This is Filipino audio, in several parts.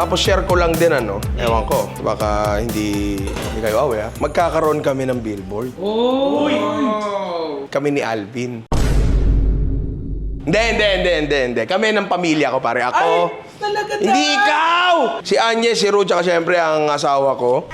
Tapos share ko lang din ano, ewan ko, baka hindi, hindi kayo awe ha. Magkakaroon kami ng billboard. Kami ni Alvin. Hindi, hindi, hindi, hindi, hindi. Kami ng pamilya ko, pare. Ako. Talaga Hindi ikaw! Si Anye, si Ru, tsaka syempre ang asawa ko.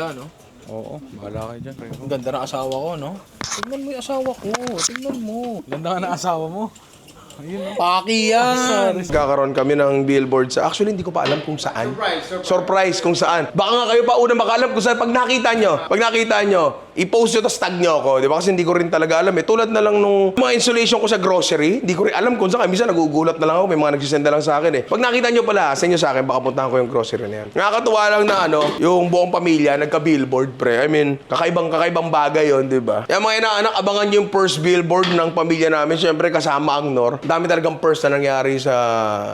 Ganda, no? Oo, bahala kayo dyan. Ang ganda ng asawa ko, no? Tignan mo yung asawa ko. Tignan mo. Ganda nga ng asawa mo. Paki yan! Kakaroon kami ng billboard sa... Actually, hindi ko pa alam kung saan. Surprise, surprise. kung saan. Baka nga kayo pa unang makaalam kung saan. Pag nakita nyo, pag nakita nyo, i-post nyo, tapos tag nyo ako. Di ba? Kasi hindi ko rin talaga alam eh. Tulad na lang nung mga installation ko sa grocery, hindi ko rin alam kung saan. Minsan nagugulat na lang ako. May mga nagsisenda lang sa akin eh. Pag nakita nyo pala, send nyo sa akin, baka puntahan ko yung grocery na yan. Nakakatuwa lang na ano, yung buong pamilya, nagka-billboard pre. I mean, kakaibang kakaibang bagay yon di ba? Yung mga inaanak, abangan nyo yung first billboard ng pamilya namin. Siyempre, kasama ang Nor. Dami talagang first na nangyari sa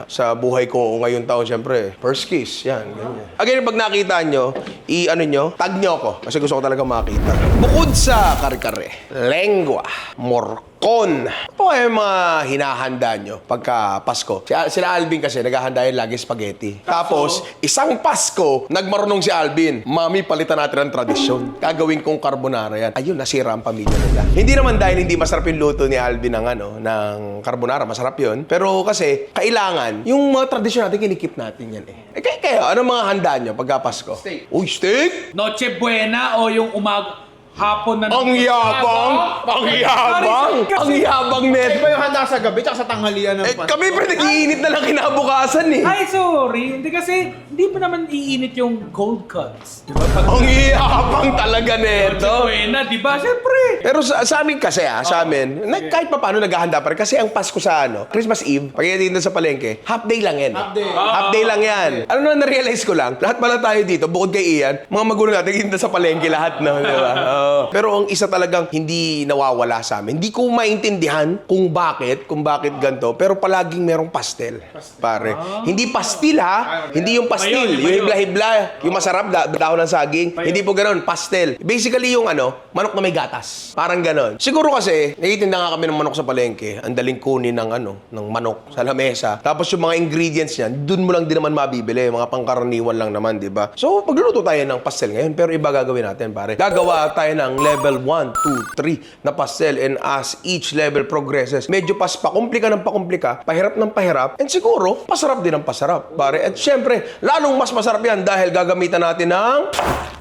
sa buhay ko ngayon taon. Siyempre, first kiss. Yan, ganyan. Again, pag nakita nyo, i-ano nyo, tag nyo ako. Kasi gusto ko talaga makita. Bukod sa kare-kare, lengua, morcon. Ano po yung mga hinahanda nyo pagka Pasko? Si, sila Alvin kasi, naghahanda yun lagi spaghetti. Tapos, isang Pasko, nagmarunong si Alvin. Mami, palitan natin ang tradisyon. Gagawin kong carbonara yan. Ayun, nasira ang pamilya nila. Hindi naman dahil hindi masarap yung luto ni Alvin ng, ano, ng carbonara. Masarap yun. Pero kasi, kailangan, yung mga tradisyon natin, kinikip natin yan eh. Eh, kaya, kaya ano mga handa nyo pagka Pasko? Steak. Uy, steak? Noche Buena o yung umag hapon na Ang yabang! Ang yabang! Ang yabang net! Iba yung handa sa gabi tsaka sa tanghalian ng Eh, kami pre, nag-iinit na lang kinabukasan eh. Ay, sorry. Hindi kasi, hindi pa naman iinit yung cold cuts. Di ba? Pag Ang yabang talaga neto. Buena, di ba? Siyempre. Pero sa, sa amin kasi ah, sa amin, nag, kahit pa paano naghahanda pa rin. Kasi ang Pasko sa ano, Christmas Eve, pag dito sa palengke, half day lang yan. Half day. Half day lang yan. Ano na na-realize ko lang, lahat pala tayo dito, bukod kay Ian, mga magulang natin, hindi sa palengke lahat na, di ba? Oo. Pero ang isa talagang hindi nawawala sa amin. Hindi ko maintindihan kung bakit, kung bakit ganto, pero palaging merong pastel. Pare. Hindi pastil ha, hindi yung pastil, Mayo, yung hibla-hibla, yung masarap, da- dahon ng saging. Hindi po ganun, pastel. Basically yung ano, manok na may gatas. Parang ganun. Siguro kasi, naitinda nga kami ng manok sa palengke. Ang daling kunin ng ano, ng manok sa lamesa. Tapos yung mga ingredients niyan, dun mo lang din naman mabibili. Mga pangkaraniwan lang naman, di ba? So, pagluluto tayo ng pastel ngayon, pero iba gagawin natin, pare. Gagawa tayo ng level 1, 2, 3 na pastel and as each level progresses, medyo pas pakumplika ng pakumplika, pahirap ng pahirap, and siguro, pasarap din ng pasarap, pare. At syempre, lalong mas masarap yan dahil gagamitan natin ng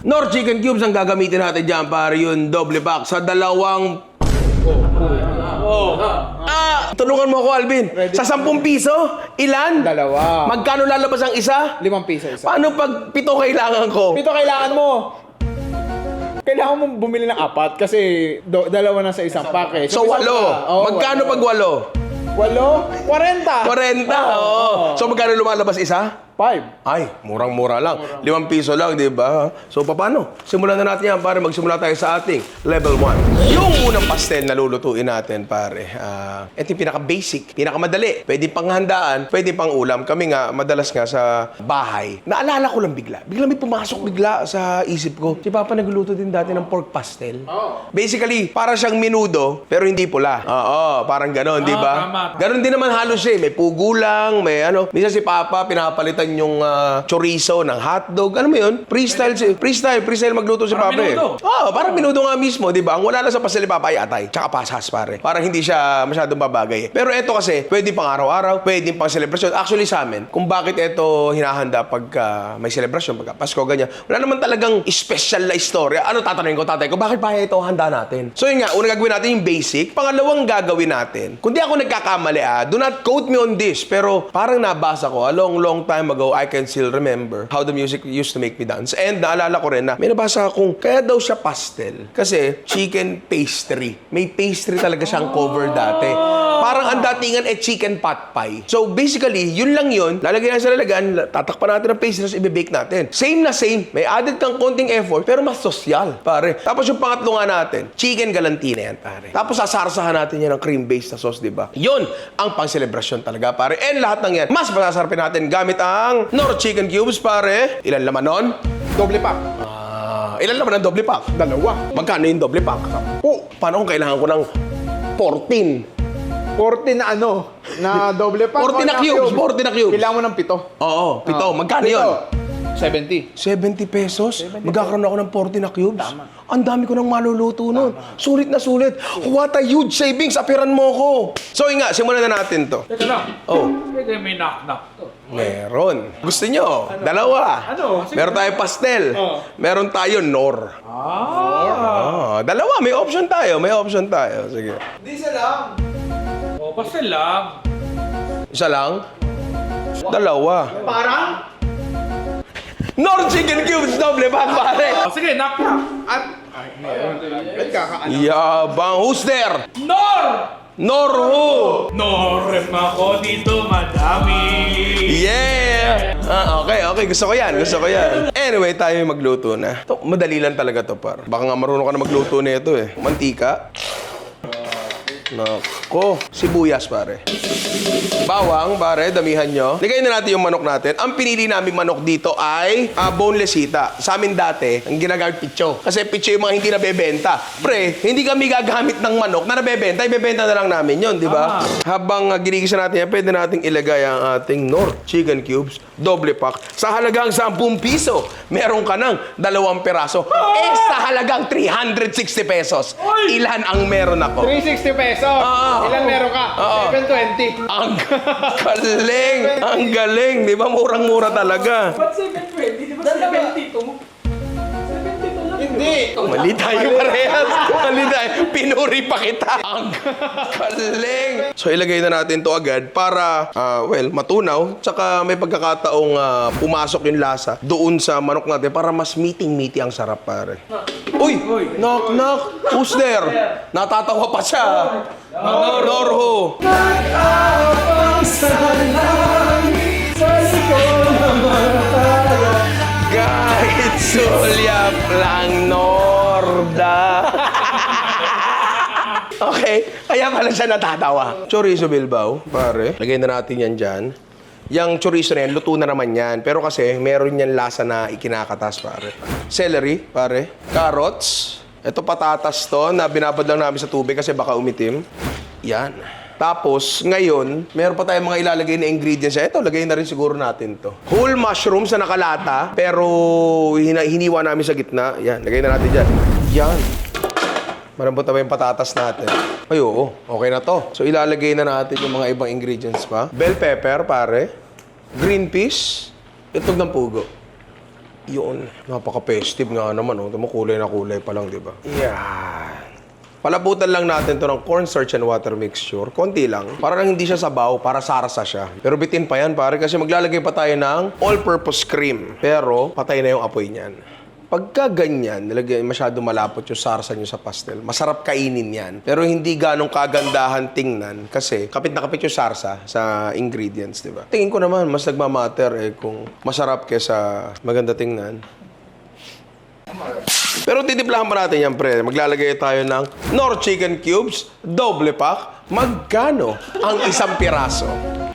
Nor Chicken Cubes ang gagamitin natin dyan, pare. Yun, doble pack sa dalawang Ah, tulungan mo ako, Alvin. Sa 10 piso, ilan? Dalawa. Magkano lalabas ang isa? Limang piso isa. Paano pag pito kailangan ko? Ito kailangan mo. Kailangan mo bumili ng apat kasi do- dalawa na sa isang package. So, walo. Magkano pag walo? Walo? 40. 40. Oo. So, magkano lumalabas isa? Five. Ay, murang-mura lang. Limang piso lang, di ba? So, paano? Simulan na natin yan, pare. Magsimula tayo sa ating level 1. Yung unang pastel na lulutuin natin, pare. ah, ito yung pinaka-basic, pinaka-madali. Pwede pang handaan, pwede pang ulam. Kami nga, madalas nga sa bahay. Naalala ko lang bigla. Bigla may pumasok bigla sa isip ko. Si Papa nagluluto din dati ng pork pastel. Basically, para siyang minudo, pero hindi pula. Oo, parang ganon, di ba? tama, tama. Ganon din naman halos siya eh. May pugo lang, may ano. Minsan si Papa, pinapalitan minsan yung ah, chorizo ng hotdog. Ano mo yun? Freestyle, si- freestyle, freestyle magluto si Parang Papa eh. minudo. Oo, parang minudo nga mismo, di ba? Ang wala lang sa pastel ni Papa ay atay, tsaka pasas pare. Parang hindi siya masyadong babagay. Pero eto kasi, pwede pang araw-araw, pwede pang selebrasyon. Actually sa amin, kung bakit eto hinahanda pagka may selebrasyon, pagka Pasko, ganyan, wala naman talagang special na istorya. Ano tatanungin ko, tatay ko, bakit pa ito handa natin? So yun nga, una gagawin natin yung basic. Pangalawang gagawin natin, kung di ako nagkakamali ah, do not quote me on this, pero parang nabasa ko, a long, long time ago, I can still remember how the music used to make me dance. And naalala ko rin na may nabasa akong, kaya daw siya pastel. Kasi chicken pastry. May pastry talaga siyang cover dati. Parang ang datingan ay chicken pot pie. So basically, yun lang yun. Lalagyan natin sa lalagan, tatakpan natin ng pastry, tapos i-bake natin. Same na same. May added kang konting effort, pero mas sosyal, pare. Tapos yung pangatlo nga natin, chicken galantina yan, pare. Tapos sasarsahan natin yan ng cream-based na sauce, di ba? Yun ang pang-celebration talaga, pare. And lahat ng yan, mas masasarapin natin gamit ang Nor Chicken Cubes, pare. Ilan laman nun? Doble pack. Ah, ilan laman ang doble pack? Dalawa. Magkano yung doble pack? Oh, paano kung kailangan ko ng 14? 40 na ano, na doble pack. 40 na cubes, 40 na cubes. Kailangan mo ng pito. Oo, pito. Ah. Magkano Pito. yun? 70. 70 pesos? Magkakaroon ako ng 40 na cubes? Ang dami ko nang maluluto nun. Sulit na sulit. What a huge savings. Apiran mo ko. So, yun nga, simulan na natin to. Teka lang. Oh. Pwede may knock-knock to. Meron. Gusto nyo? Dalawa. Ano? Sige. Meron tayo pastel. Oh. Meron tayo nor. Ah. Ah, dalawa. May option tayo. May option tayo. Sige. O, basta lang. Isa lang? Dalawa. Parang? Nor chicken cubes doble pack, pare. O, sige, knock-knock. At... Ay, nagkakaano. Yabang. Who's there? Nor! Nor who? Norem ako dito, madami. Yeah! Ah, okay, okay. Gusto ko yan. Gusto ko yan. Anyway, tayo yung magluto na. To, madali lang talaga to, par. Baka nga marunong ka na magluto na ito eh. Mantika. Nako. Sibuyas, pare. Bawang, pare. Damihan nyo. Ligay na natin yung manok natin. Ang pinili naming manok dito ay ah, boneless hita. Sa amin dati, ang ginagamit picho. Kasi picho yung mga hindi nabebenta. Pre, hindi kami gagamit ng manok na nabebenta. Ibebenta na lang namin yon, di ba? Habang uh, ginigisa natin yan, pwede nating ilagay ang ating North Chicken Cubes, doble pack. Sa halagang 10 piso, meron ka ng dalawang peraso. Eh, sa halagang 360 pesos, ilan ang meron ako? 360 pesos. Ah. Ilan meron ka? Oo. 720. Ang galing! Ang galing! Di ba? Murang-mura talaga. Ba't 720? Di ba 72? 72 lang. Hindi. Mali tayo parehas. Mali tayo. Pinuri pa kita. Ang galing. So ilagay na natin to agad para, ah, well, matunaw. Tsaka may pagkakataong ah, pumasok yung lasa doon sa manok natin para mas meeting-meaty ang sarap, pare. Uy! Knock, knock! Who's there? Natatawa pa siya. Norho. Kahit sulyap lang, Norda. okay, kaya pala siya natatawa. Chorizo Bilbao, pare. Lagay na natin yan dyan. Yang chorizo na yan, luto na naman yan. Pero kasi, meron yan lasa na ikinakatas, pare. Celery, pare. Carrots. Ito patatas to na binabad lang namin sa tubig kasi baka umitim. Yan. Tapos, ngayon, meron pa tayong mga ilalagay na ingredients. Ito, lagay na rin siguro natin to. Whole mushrooms na nakalata, pero hina- hiniwa namin sa gitna. Yan, lagay na natin dyan. Yan. Marambot na ba yung patatas natin? Ay, oo. Okay na to. So, ilalagay na natin yung mga ibang ingredients pa. Bell pepper, pare. Green peas. Itog ng pugo. Yun. Napaka-festive nga naman. Oh. Tama, kulay na kulay pa lang, di ba? Yan. Palabutan lang natin to ng cornstarch and water mixture. Konti lang. Para lang hindi siya sabaw, para sarasa siya. Pero bitin pa yan, pare, kasi maglalagay pa tayo ng all-purpose cream. Pero, patay na yung apoy niyan. Pagka ganyan, nilagay masyado malapot yung sarsa nyo sa pastel, masarap kainin yan. Pero hindi ganong kagandahan tingnan kasi kapit na kapit yung sarsa sa ingredients, di ba? Tingin ko naman, mas nagmamatter eh kung masarap kesa maganda tingnan. Pero titiplahan pa natin yan, pre. Maglalagay tayo ng Nor Chicken Cubes, doble pack. Magkano ang isang piraso?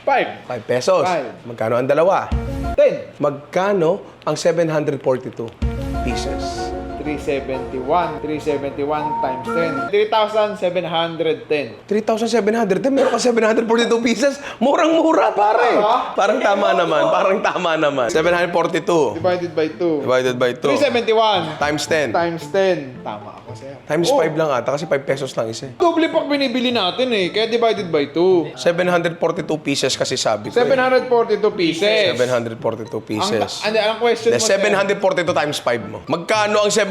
5. 5 pesos. Five. Magkano ang dalawa? 10. Magkano ang 742 pieces? 371. 371 times 10. 3,710. 3,700. Meron ka 742 pieces. Murang-mura, pare. Tama? Parang tama naman. Parang tama naman. 742 Divided by 2. divided by 2 371 times 10. times 10. Tama ako sir. Times Oh, 5 lang ata kasi 5 pesos lang isa. eh. Doble pack binibili natin eh. Kaya divided by 2. 742 pieces kasi sabi ko. eh. 742 pieces. 742 Ang, pieces. ang, ang question mo, sir. 742 times 5 mo. Magkano ang 742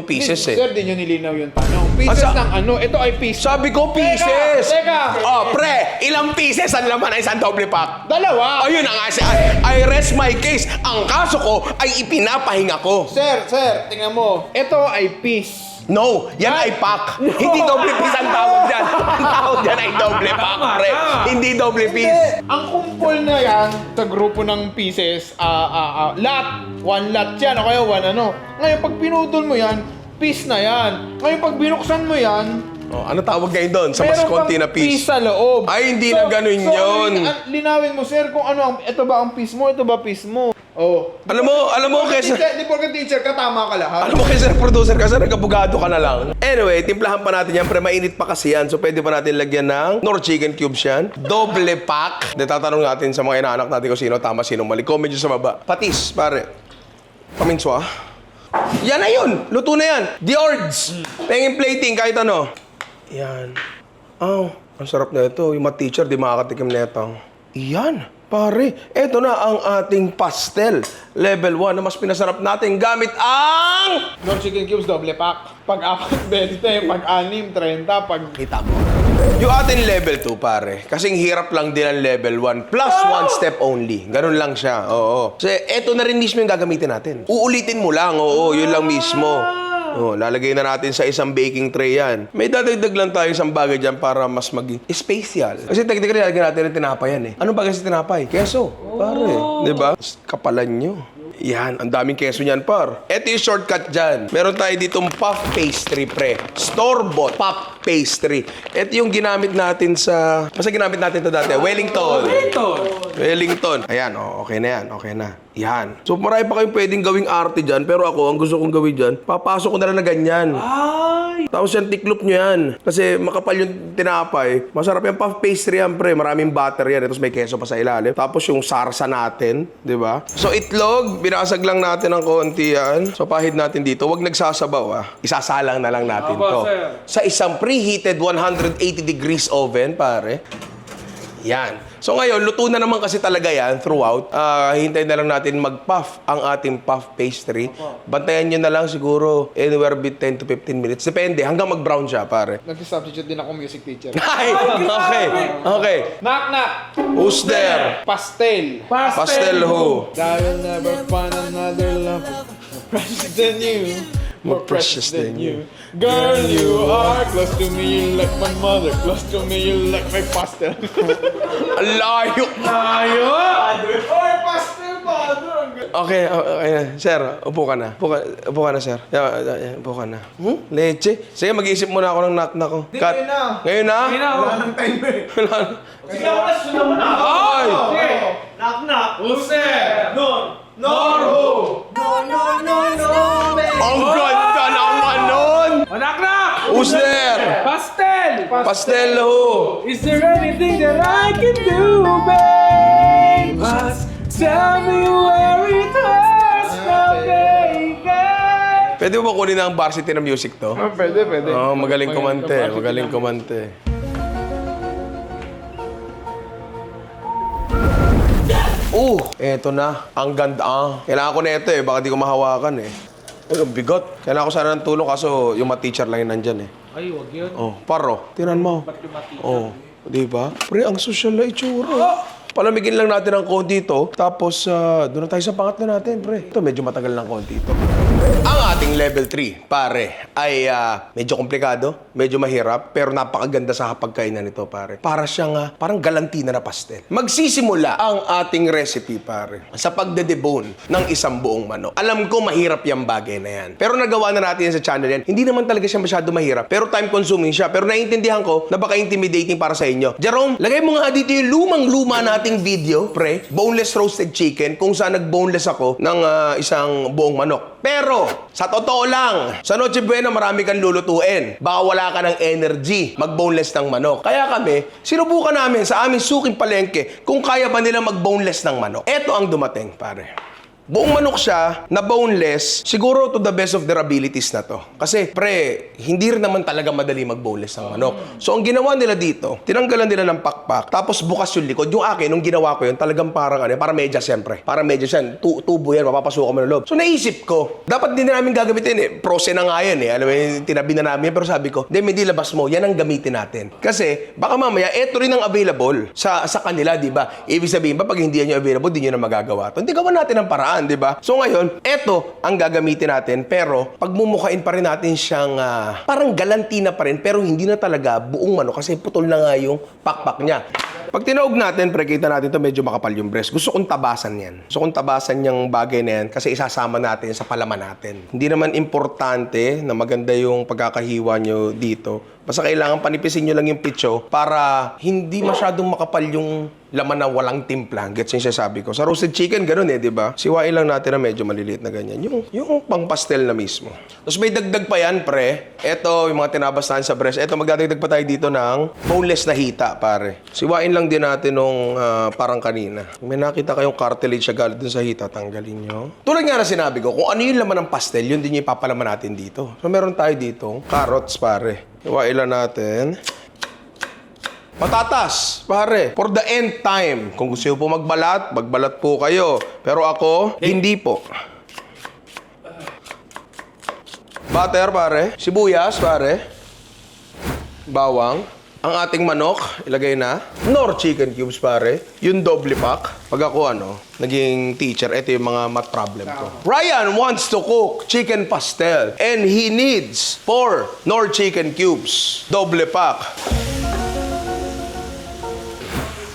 pieces eh? Sir, di nyo nilinaw yung tanong. Pieces Asa- ng ano? Ito ay piece. Sabi ko pieces! Teka, teka. Oh, pre, ilang pieces ang laman ng isang doble pack? Dalawa. Ayun ang kasi, I, I rest my case. Ang kaso ko ay ipinapahinga ko. Sir, sir, tingnan mo. Ito ay piece. No, yan ay pack. Hindi doble piece ang tawag dyan. Ang tawag dyan ay doble pack, pre. Hindi doble piece. Ang kumpol na yan sa grupo ng pieces, ah, ah, ah, lot. One lot yan, o kaya one ano. Ngayon, pag pinutol mo yan, piece na yan. Ngayon, pag binuksan mo yan, Oh, ano tawag ngayon doon sa mas meron konti pang na piece? sa loob. Ay, hindi na ganun yun. lin- linawin mo, sir, kung ano, ang, ito ba ang piece mo, ito ba piece mo. Oh. Alam mo, alam mo, kesa... Teacher, di porke teacher ka, tama ka lahat. Alam mo kasi producer kasi nagabugado ka na lang. Anyway, timplahan pa natin yan. Pre, mainit pa kasi yan. So, pwede pa natin lagyan ng nor chicken cubes yan. Doble pack. De, tatanong natin sa mga inaanak natin kung sino tama, sino mali. Comment sa baba. Patis, pare. Paminswa. Yan na yun. Luto na yan. The Ords. Pengin plating, kahit ano. Yan. Oh, ang sarap na ito. Yung mga teacher, di makakatikim na ito. Yan. Pare, eto na ang ating pastel. Level 1 na mas pinasarap natin gamit ang... No chicken cubes, doble pack. Pag apat, 20. Pag anim, 30. Pag... Kita mo. Yung ating level 2, pare. Kasing hirap lang din ang level 1. Plus one step only. Ganun lang siya. Oo. Kasi eto na rin mismo yung gagamitin natin. Uulitin mo lang. Oo, yun lang mismo. Oh, lalagay na natin sa isang baking tray yan. May dadagdag lang tayo isang bagay dyan para mas maging special. Kasi technically, lalagyan natin ng tinapay yan eh. Ano ba kasi tinapay? Keso. Pare. Di ba? Kapalan nyo. Yan, ang daming keso niyan, par. Ito yung shortcut dyan. Meron tayo ditong puff pastry, pre. Store-bought puff pastry. Ito yung ginamit natin sa... Basta ginamit natin to dati. Wellington. Ito. Wellington. Ayan, oh, okay na yan. Okay na. Yan. So, marami pa kayong pwedeng gawing arte dyan. Pero ako, ang gusto kong gawin dyan, papasok ko na lang na ganyan. Ay. Tapos yan, tiklop nyo yan. Kasi makapal yung tinapay. Masarap yung puff pastry yan, pre. Maraming butter yan. Tapos may keso pa sa ilalim. Tapos yung sarsa natin, di ba? So itlog, binasag lang natin ng konti yan. So pahid natin dito. Huwag nagsasabaw ah. Isasalang na lang natin Opo, to. sir. Sa isang preheated 180 degrees oven, pare. Yan. So ngayon, luto na naman kasi talaga yan throughout. Ah, hintayin na lang natin mag-puff ang ating puff pastry. Bantayan nyo na lang siguro anywhere between 10 to 15 minutes. Depende, hanggang mag-brown siya, pare. Nag-substitute din ako music teacher. Ay, okay, okay. knock, knock! Who's there? Pastel. Pastel who? I will never find another love precious than you. More precious than you. Girl, you are close to me, you like my mother. Close to me, you like my pastel. Ang layo. Tayo. Oy, pastel, mother! Okay, okay na. Sir, upo ka na. Upo ka, upo ka na, sir. Yeah, yeah, upo ka na. Hmm? Leche. Sige, mag-iisip muna ako ng knock-knock ko. Cut. ngayon na. Ngayon na? Ayun na. Wala nang time eh. Wala na. Sige ako na, sunod mo na. Ay! Sige. Knock, knock! Who's there? Non! Norho! Ang nun! Anak na. Who's there? Pastel. Pastel who? Is there anything that I can do, babe? Just tell me where it was from, baby. Pwede mo ba kunin ang varsity ng music to? Ah, pwede, pwede. Oo, magaling kumante. Magaling kumante. Uh, eto na. Ang ganda. Ah, kailangan ko na ito eh. Baka di ko mahawakan eh. Uy, ang bigot. Kailangan ko sana ng tulong kaso yung mga teacher lang yun nandyan eh. Ay, wag yun. Oh, paro. Tinan mo. Ba't yung mati? Oh, di ba? Pre, ang social na itsura. Palamigin lang natin ng konti ito. Tapos, ah, doon na tayo sa pangatlo natin, pre. Ito, medyo matagal ng konti ito. Ang ating level 3, pare, ay ah, medyo komplikado, medyo mahirap, pero napakaganda sa hapagkainan nito, pare. Para siyang ah, parang galantina na pastel. Magsisimula ang ating recipe, pare, sa pagdedebone ng isang buong manok. Alam ko mahirap yung bagay na yan. Pero nagawa na natin yan sa channel yan. Hindi naman talaga siya masyado mahirap, pero time consuming siya. Pero naiintindihan ko na baka intimidating para sa inyo. Jerome, lagay mo nga dito yung lumang-luma nating video, pre, boneless roasted chicken, kung saan nag-boneless ako ng ah, isang buong manok. Pero Pero, sa totoo lang, sa Noche Buena marami kang lulutuin. Baka wala ka ng energy mag-boneless ng manok. Kaya kami, sinubukan namin sa aming suking palengke kung kaya ba nila mag-boneless ng manok. Eto ang dumating, pare. Buong manok siya na boneless, siguro to the best of their abilities na to. Kasi, pre, hindi rin naman talaga madali mag-boneless ng manok. So, ang ginawa nila dito, tinanggalan nila ng pakpak, tapos bukas yung likod. Yung akin, nung ginawa ko yun, talagang parang ano, para medyas siyempre. Para medyas yan, tu- tubo yan, mapapasukan mo ng loob. So, naisip ko, dapat din namin gagamitin eh. Prose na nga yan eh. Alam mo, tinabi na namin yan. Pero sabi ko, hindi, hindi labas mo. Yan ang gamitin natin. Kasi, baka mamaya, eto rin ang available sa sa kanila, di ba? Ibig sabihin ba, pag hindi yan yung available, di nyo na magagawa to. Hindi gawa natin ang paraan, di ba? So ngayon, eto ang gagamitin natin, pero pagmumukain pa rin natin siyang ah, parang galantina pa rin, pero hindi na talaga buong manok kasi putol na nga yung pakpak niya. Pag tinaog natin, pre, natin to medyo makapal yung breast. Gusto kong tabasan yan. Gusto kong tabasan yung bagay na yan kasi isasama natin sa palaman natin. Hindi naman importante na maganda yung pagkakahiwa nyo dito. Basta kailangan panipisin nyo lang yung pitso para hindi masyadong makapal yung laman na walang timpla. Gets yung sabi ko. Sa roasted chicken, ganun eh, di ba? Siwain lang natin na medyo maliliit na ganyan. Yung, yung pang pastel na mismo. Tapos may dagdag pa yan, pre. Ito, yung mga tinabastahan sa breast. Ito, magdadagdag pa tayo dito ng boneless na hita, pare. Siwain lang din natin nung ah, parang kanina. May nakita kayong cartilage sa galit dun sa hita, tanggalin nyo. Tulad nga na sinabi ko, kung ano yung laman ng pastel, yun din yung ipapalaman natin dito. So, meron tayo dito, carrots, pare. Iwain lang natin. Patatas, pare. For the end time. Kung gusto po magbalat, magbalat po kayo. Pero ako, hindi po. Butter, pare. Sibuyas, pare. Bawang. Ang ating manok, ilagay na. Nor chicken cubes, pare. Yung doble pack. Pag ako, ano, naging teacher, ito yung mga math problem ko. Ryan wants to cook chicken pastel. And he needs four Nor chicken cubes. Doble pack.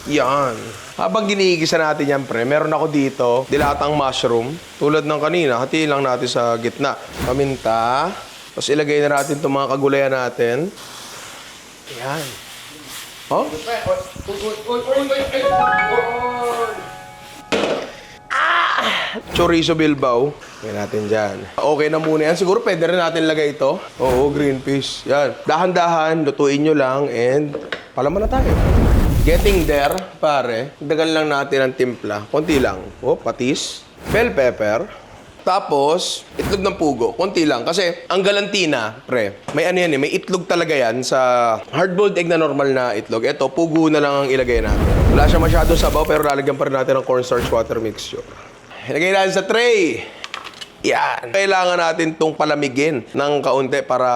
Yan. Habang giniigisa natin yan, pre, meron ako dito, dilatang mushroom. Tulad ng kanina, hatiin lang natin sa gitna. Paminta. Tapos ilagay na natin itong mga kagulayan natin. Yan. Oh? Ah! Chorizo Bilbao. Lagyan natin dyan. Okay na muna yan. Siguro pwede rin natin lagay ito. Oo, green peas. Yan. Dahan-dahan, lutuin nyo lang and palaman na tayo. Getting there, pare. Dagal lang natin ang timpla. Konti lang. Oh, patis. Bell pepper. Tapos, itlog ng pugo. Konti lang. Kasi, ang galantina, pre, may ano yan eh, may itlog talaga yan sa hard-boiled egg na normal na itlog. Ito, pugo na lang ang ilagay natin. Wala siya masyado sabaw, pero lalagyan pa rin natin ng cornstarch water mixture. Ilagay natin sa tray. Yan. Kailangan natin tong palamigin ng kaunti para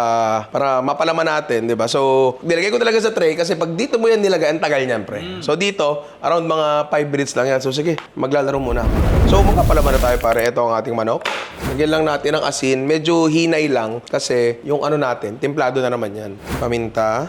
para mapalaman natin, 'di ba? So, nilagay ko talaga sa tray kasi pag dito mo yan nilagay, ang tagal niyan, pre. So dito, around mga 5 minutes lang yan. So sige, maglalaro muna. So magpapalaman na tayo pare. Ito ang ating manok. Lagyan lang natin ng asin. Medyo hinay lang kasi yung ano natin, templado na naman yan. Paminta.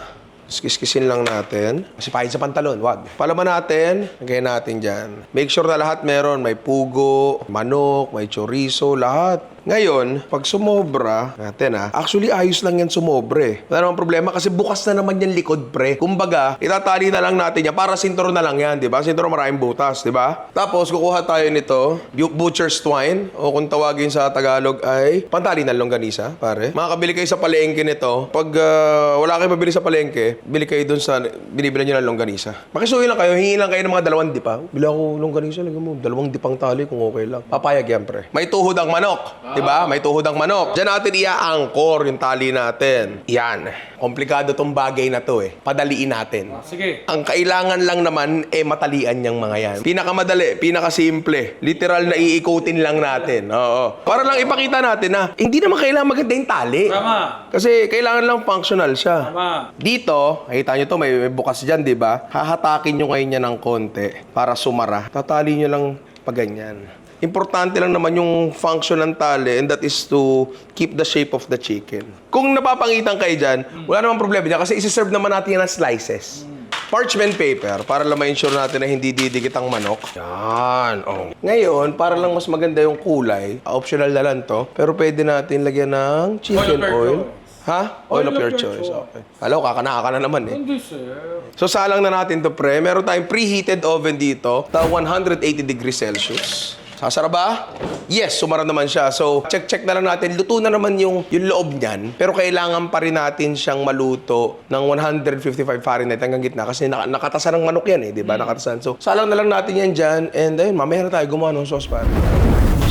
Kiskisin lang natin. Kasi pahid sa pantalon, wag. Palaman natin, lagay natin dyan. Make sure na lahat meron. May pugo, manok, may chorizo, lahat. Ngayon, pag sumobra, natin ah, actually ayos lang yan sumobre. Wala namang problema kasi bukas na naman yan likod pre. Kumbaga, itatali na lang natin yan para sinturo na lang yan, di ba? Sinturo maraming butas, di ba? Tapos, kukuha tayo nito, bu- butcher's twine, o kung tawagin sa Tagalog ay pantali ng longganisa, pare. Makakabili kayo sa palengke nito. Pag ah, wala kayo mabili sa palengke, bili kayo dun sa, binibila nyo ng longganisa. Makisuhin lang kayo, hingi lang kayo ng mga dalawang dipa. Bili ako longganisa, lagyan mo, dalawang dipang tali kung okay lang. Papayag yan, pre. May tuhod ang manok, di ba? May tuhod ang manok. Diyan natin ia-angkor yung tali natin. Yan. Komplikado tong bagay na to eh. Padaliin natin. Sige. Ang kailangan lang naman, eh, matalian niyang mga yan. Pinakamadali, pinakasimple. Literal na iikutin lang natin. Oo. Para lang ipakita natin na, hindi naman kailangan maganda yung tali. Tama. Kasi kailangan lang functional siya. Tama. Dito, nakita nyo to, may, may bukas dyan, di ba? Hahatakin nyo ngayon niya ng konti para sumara. Tatali nyo lang pa ganyan. Importante lang naman yung function ng tali and that is to keep the shape of the chicken. Kung napapangitan kayo dyan, wala namang problema dyan kasi isi-serve naman natin yan ng slices. Parchment paper para lang ma-ensure natin na hindi didikit ang manok. Yan. Oh. Ngayon, para lang mas maganda yung kulay, optional na lang to, pero pwede natin lagyan ng chicken Oil. Ha? Oil, of your, choice. Okay. Hello, kakana ka na naman eh. Hindi, sir. So salang na natin to pre. Meron tayong preheated oven dito. Ta 180 degrees Celsius. Sasara ba? Yes, sumara naman siya. So, check-check na lang natin. Luto na naman yung, yung loob niyan. Pero kailangan pa rin natin siyang maluto ng 155 Fahrenheit hanggang gitna. Kasi naka, nakatasan ng manok yan eh, di ba? Nakatasan. So, salang na lang natin yan dyan. And ayun, mamaya na tayo gumawa ng sauce para.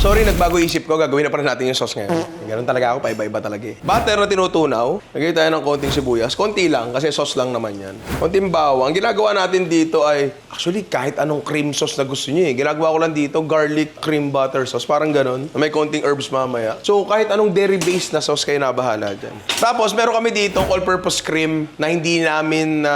Sorry, nagbago isip ko. Gagawin na pa rin natin yung sauce ngayon. Ganun talaga ako, paiba-iba talaga eh. Butter na tinutunaw. Lagay tayo ng konting sibuyas. Konti lang, kasi sauce lang naman yan. Konting bawang. Ang ginagawa natin dito ay, actually, kahit anong cream sauce na gusto niyo eh. Ginagawa ko lang dito, garlic cream butter sauce. Parang ganun. May konting herbs mamaya. So, kahit anong dairy-based na sauce kayo nabahala dyan. Tapos, meron kami dito all-purpose cream na hindi namin na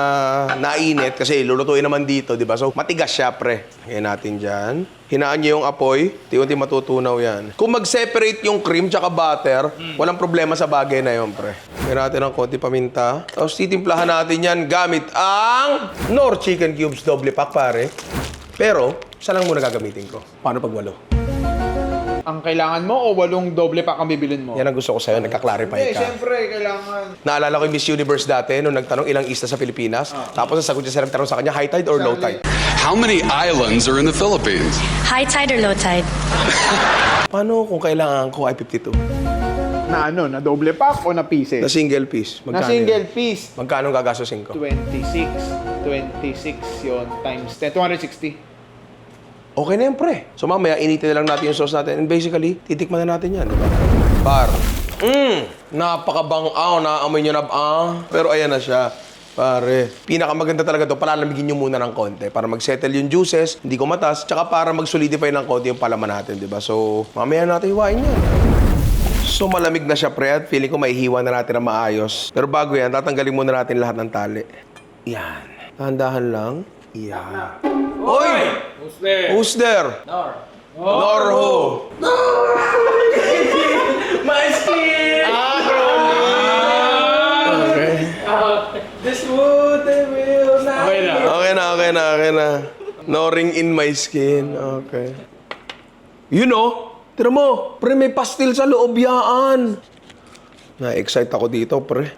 nainit kasi lulutuin naman dito, di ba? So, matigas siya, pre. Lagyan natin dyan. Hinaan niyo yung apoy, tiunti matutunaw yan. Kung mag-separate yung cream tsaka butter, walang problema sa bagay na yun, pre. Lagyan natin ng konti paminta. Tapos titimplahan natin yan gamit ang Nor Chicken Cubes Double Pack, pare. Pero, isa lang muna gagamitin ko. Paano pag walo? Ang kailangan mo o walong doble pa kang bibilin mo? Yan ang gusto ko sa'yo, nagka-clarify Eh, ka. siyempre, kailangan. Naalala ko yung Miss Universe dati, nung nagtanong ilang isla sa Pilipinas. Tapos sasagot niya sa nagtanong sa kanya, high tide or low tide? How many islands are in the Philippines? High tide or low tide? Paano kung kailangan ko ay 52? Na ano, na doble pack o na pieces? Na single piece. Na Magkano single yun? piece. Magkano gagastusin ko? 26. 26 yon times 10. 260. Okay na yan, pre. So mamaya, initin na lang natin yung sauce natin. And basically, titikman na natin yan, di ba? Par. Mmm! Napakabang-aw. Naamoy nyo na ah. Pero ayan na siya. Pare, pinakamaganda talaga to, palalamigin nyo muna ng konti para mag-settle yung juices, hindi ko matas, tsaka para mag-solidify ng konti yung palaman natin, di ba? So, mamaya natin hiwain yan. So, malamig na siya, pre, at feeling ko maihiwa na natin na maayos. Pero bago yan, tatanggalin muna natin lahat ng tali. Yan. Dahan-dahan lang. Yan. Oy! Who's there? Who's there? Nor. Nor who? My skin! Okay. This wood they will not Okay na. Okay na, okay na, okay na. Noring in my skin. Okay. You know, tira mo, pre, may pastil sa loob yaan. Na-excite ako dito, pre.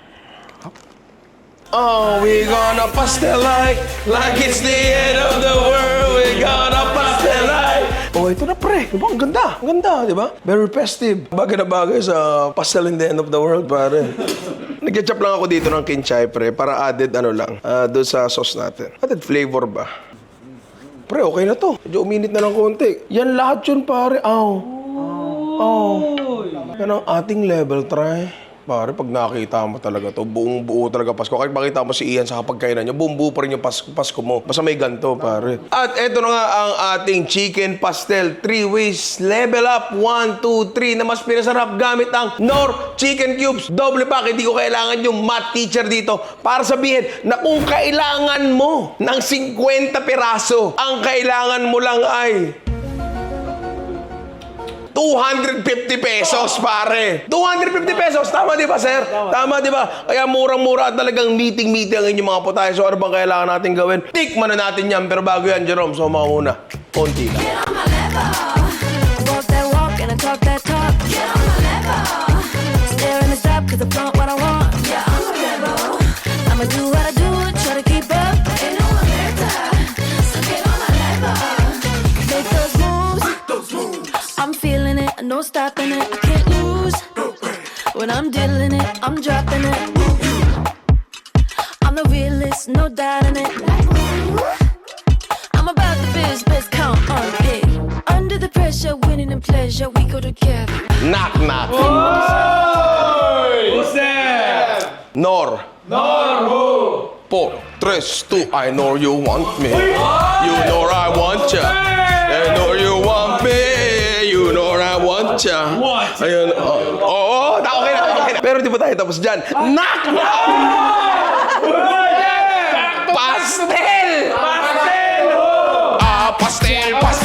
Oh, we gonna pastel like, like it's the end of the world. We gonna pastel like. Oh, ito na pre. Diba? Ang ganda. Ang ganda, di ba? Very festive. Bagay na bagay sa pastel in the end of the world, pare. Nag-ketchup lang ako dito ng kinchay, pre, para added ano lang, ah, doon sa sauce natin. Added flavor ba? Pre, okay na to. Medyo uminit na ng konti. Yan lahat yun, pare. Aw. Aw. Yan ang ating level, try. Pare, pag nakita mo talaga to, buong buo talaga Pasko. Kahit makita mo si Ian sa kapagkainan niya, buong buo pa rin yung Pasko, Pasko mo. Basta may ganto, pare. At eto na nga ang ating chicken pastel. Three ways level up. One, two, three. Na mas pinasarap gamit ang Nor Chicken Cubes. Double pack. Hindi ko kailangan yung math teacher dito para sabihin na kung kailangan mo ng 50 piraso, ang kailangan mo lang ay 250 pesos, pare. 250 pesos. Tama, di ba, sir? Tama, di ba? Kaya murang-mura at talagang meeting-meeting ang inyong mga putahe. So, ano bang kailangan natin gawin? Tikman na natin yan. Pero bago yan, Jerome, so mga muna. Konti lang. Walk that walk and I talk that talk. Get on my level. Stare in the stop cause I want what I want. Yeah, I'm a rebel. I'ma do no stopping it. I can't lose. When I'm dealing it, I'm dropping it. I'm the realest, no doubting it. I'm about the biz, best count on it. Under the pressure, winning and pleasure, we go together. Knock, knock. Who's there? Nor. Nor who? Four, tres, two. I know you want me. You know I want ya. I know you want me. You know Ya. Want ya. Ayun. Oo, oh, oh, okay na, okay na. Pero di ba tayo tapos dyan? Knock, knock. Pastel! Pastel? Ah, pastel, pastel. Pastel,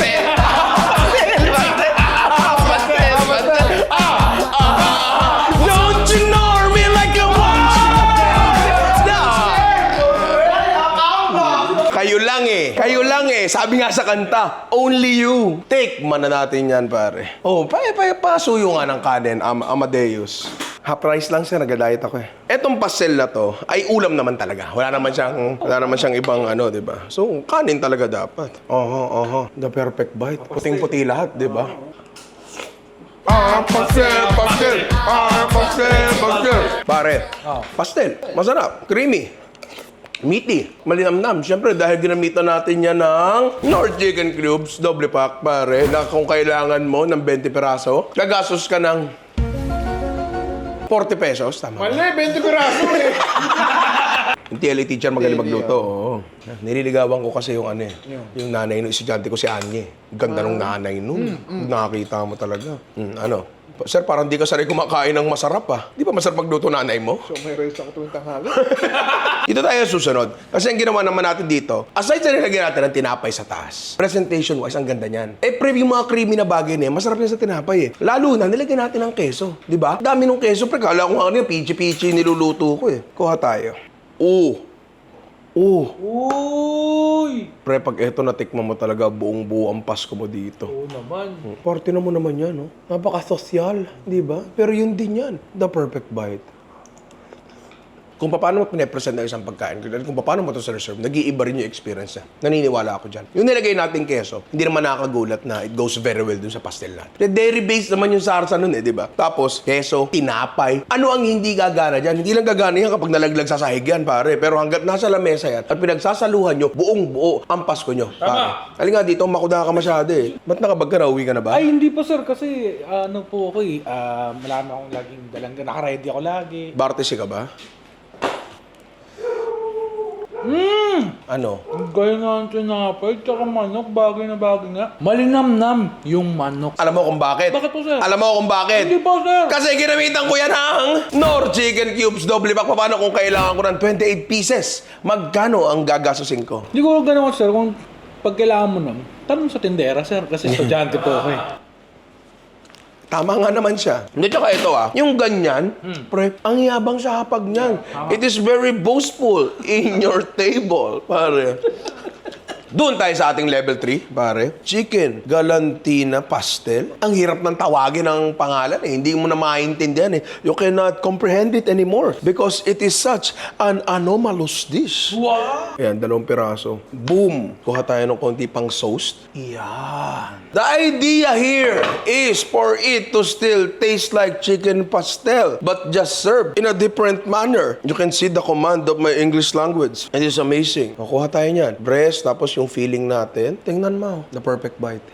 Sabi nga sa kanta, only you. Take man na natin yan, pare. Oh, pa, pa, pasuyo nga ng kanin, Am Amadeus. Half price lang sir, nag-diet ako eh. Etong pastel na to ay ulam naman talaga. Wala naman siyang wala naman siyang ibang ano, 'di ba? So, kanin talaga dapat. Oho, oho. The perfect bite. Puting-puti lahat, 'di ba? Ah, pastel, pastel. Ah, pastel, pastel. Pare, pastel. Masarap. Creamy. Meaty. Malinamnam. Siyempre, dahil ginamitan natin yan ng North Chicken Cubes, double pack, pare, na kung kailangan mo ng 20 peraso, gagastos ka ng 40 pesos. Tama. ba? Mali, 20 piraso eh. Yung TLA teacher magaling magluto. Oo. Nililigawan ko kasi yung ano eh. Yung nanay ng estudyante ko si Anye. Ganda nung nanay nun. Nakakita mo talaga. Mm, ano? Sir, parang di ka sanay kumakain ng masarap ah. Di ba masarap magluto nanay mo? So may race ako tuwing tanghali. Dito tayo susunod. Kasi ang ginawa naman natin dito, aside sa nilagyan natin ng tinapay sa taas, presentation-wise, ang ganda niyan. Eh, pre, yung mga creamy na bagay na yan, masarap yan sa tinapay eh. Lalo na, nilagyan natin ng keso. Di ba? Dami ng keso, pre. Kala ko nga yung pichi-pichi niluluto ko eh. Kuha tayo. Oo. Oo. Uy! Pre, pag eto natikman mo talaga, buong buo ang Pasko mo dito. Oo naman. Party na mo naman yan, no? Napaka-sosyal, di ba? Pero yun din yan, the perfect bite. Kung paano mo pinapresent ng isang pagkain, kung paano mo ito sa reserve, nag-iiba rin yung experience niya. Naniniwala ako dyan. Yung nilagay nating keso, hindi naman nakakagulat na it goes very well dun sa pastel natin. The dairy based naman yung sarsa nun eh, di ba? Tapos, keso, tinapay. Ano ang hindi gagana dyan? Hindi lang gagana yan kapag nalaglag sa sahig yan, pare. Pero hanggat nasa lamesa yan at pinagsasaluhan nyo, buong buo ang Pasko nyo. Pare. Halika nga dito, makuda ka masyado eh. Ba't nakabag ka na? Uwi ka na ba? Ay, hindi po sir, kasi ano po ako eh, ah, marami akong laging dalang, nakaready ako lagi. Bartesi ka ba? Ano? Gaya nga ang tinapay, tsaka manok, bagay na bagay nga. Malinamnam yung manok. Alam mo kung bakit? Bakit po, sir? Alam mo kung bakit? Hindi po, sir. Kasi ginamitan ko yan ang Nor Chicken Cubes Double Pack. Paano kung kailangan ko ng 28 pieces? Magkano ang gagastusin ko? Ko ganun sir, kung pag kailangan mo naman, tanong sa tindera sir, kasi estudyante po ako eh. Tama nga naman siya. Hindi, tsaka ito ah. Yung ganyan, pre, ang yabang sa hapag niyan. It is very boastful in your table, pare. Doon tayo sa ating level 3, pare. Chicken, galantina, pastel. Ang hirap ng tawagin ng pangalan eh. Hindi mo na maintindihan eh. You cannot comprehend it anymore because it is such an anomalous dish. Wow! Ayan, dalawang piraso. Boom! Kuha tayo ng konti pang sauce. Yan. The idea here is for it to still taste like chicken pastel, but just served in a different manner. You can see the command of my English language. It is amazing. Kuha tayo niyan. Breast, tapos yung feeling natin. Tingnan mo. The perfect bite.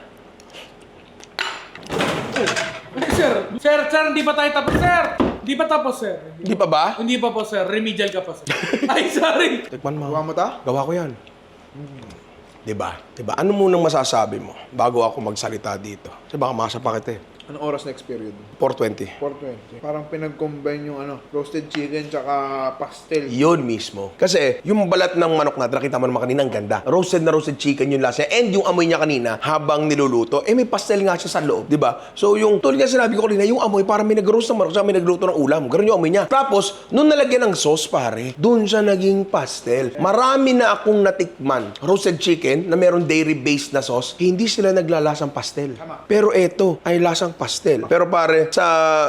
Sir, sir, sir, hindi pa tayo tapos sir! Hindi pa tapos sir. Di pa ba? Hindi pa po sir, remedial ka pa sir. Ay, sorry! Tikman mo. Gawa mo ta? Gawa ko yan. Di ba? Di ba? Ano munang masasabi mo bago ako magsalita dito? Kasi baka masapa kita eh. Anong oras next period? 420. 420. Parang pinag-combine yung ano, roasted chicken tsaka pastel. Yun mismo. Kasi yung balat ng manok natin, nakita mo naman kanina, ang ganda. Roasted na roasted chicken yung lasa. And yung amoy niya kanina, habang niluluto, eh may pastel nga siya sa loob, di ba? So yung, tulad nga sinabi ko kanina, yung amoy, parang may nag-roast ng manok, siya may nagluto ng ulam. Ganun yung amoy niya. Tapos, nung nalagyan ng sauce, pare, dun siya naging pastel. Marami na akong natikman. Roasted chicken na meron dairy-based na sauce, hindi sila naglalasang pastel. Pero eto ay lasang pastel. Pero pare, sa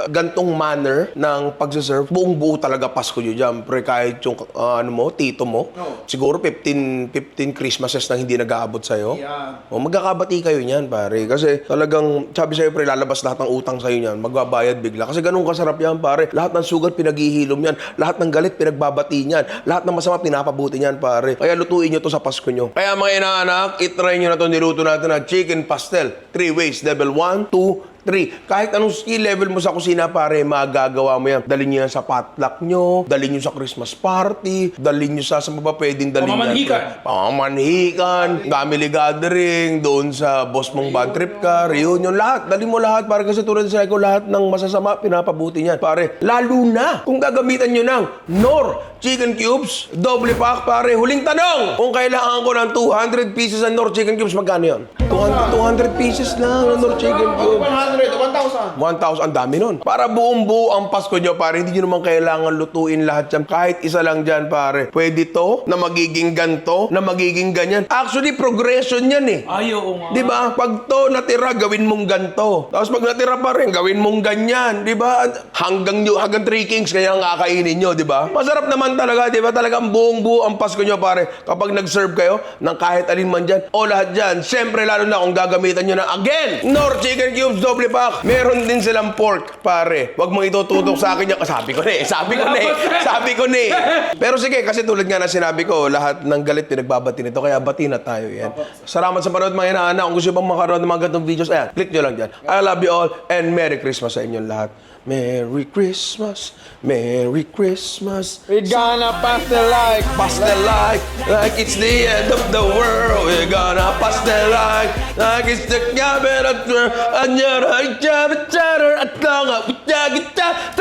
gantong manner ng pagsaserve, buong buo talaga Pasko yun dyan. Pre, kahit yung ah, ano mo, tito mo, siguro 15, 15 Christmases na hindi nag-aabot sa'yo. Yan. O magkakabati kayo niyan, pare. Kasi talagang, sabi sa'yo, pre, lalabas lahat ng utang sa'yo niyan. Magbabayad bigla. Kasi ganun kasarap yan, pare. Lahat ng sugat pinaghihilom yan. Lahat ng galit pinagbabati niyan. Lahat ng masama pinapabuti niyan, pare. Kaya lutuin nyo to sa Pasko nyo. Kaya mga inaanak, itry nyo na to niluto natin na chicken pastel. Three ways. Level 1, 2, 3. Kahit anong skill level mo sa kusina, pare, magagawa mo yan. Dalhin nyo yan sa potluck nyo, dalhin nyo sa Christmas party, dalhin nyo sa, sa pa pwedeng dalhin yan, Pamamanhikan. pre. Pamamanhikan, family gathering, doon sa boss mong bad trip ka, reunion, lahat. Dali mo lahat, para kasi tulad sa ko, lahat ng masasama, pinapabuti niyan. Pare, lalo na kung gagamitan nyo ng Nor Chicken Cubes, doble pack, pare. Huling tanong, kung kailangan ko ng 200 pieces ng Nor Chicken Cubes, magkano yun? 200, 200 pieces lang ng Nor Chicken Cube. 100, 1,000. 1,000, ang dami nun. Para buong buo ang Pasko nyo, pare, hindi nyo naman kailangan lutuin lahat yan. Kahit isa lang dyan, pare. Pwede to, na magiging ganto, na magiging ganyan. Actually, progression yan eh. Ay, oo nga. Di ba? Pag to natira, gawin mong ganto. Tapos pag natira pa rin, gawin mong ganyan. Di ba? Hanggang, nyo, hanggang three kings, kaya ang kakainin nyo, di ba? Masarap naman talaga, di ba? Talagang buong buo ang Pasko nyo, pare. Kapag nag-serve kayo ng kahit alin man dyan, o lahat dyan. Siyempre, lalo na kung gagamitan nyo na, again, Nor Chicken Cubes Double Pack. Meron din silang pork, pare. Huwag mong itututok sa akin yan. Sabi ko na eh, sabi ko na eh, sabi ko na eh. Pero sige, kasi tulad nga na sinabi ko, lahat ng galit pinagbabati nito, kaya bati na tayo yan. Salamat sa panood mga inaanak. Kung gusto bang makaroon ng mga ganitong videos, ayan, click nyo lang dyan. I love you all and Merry Christmas sa inyong lahat. Merry Christmas, Merry Christmas. We gonna pass the like. Pass the light like it's the end of the world. We're gonna pass the light like it's the cabin of the and you're a at lang, at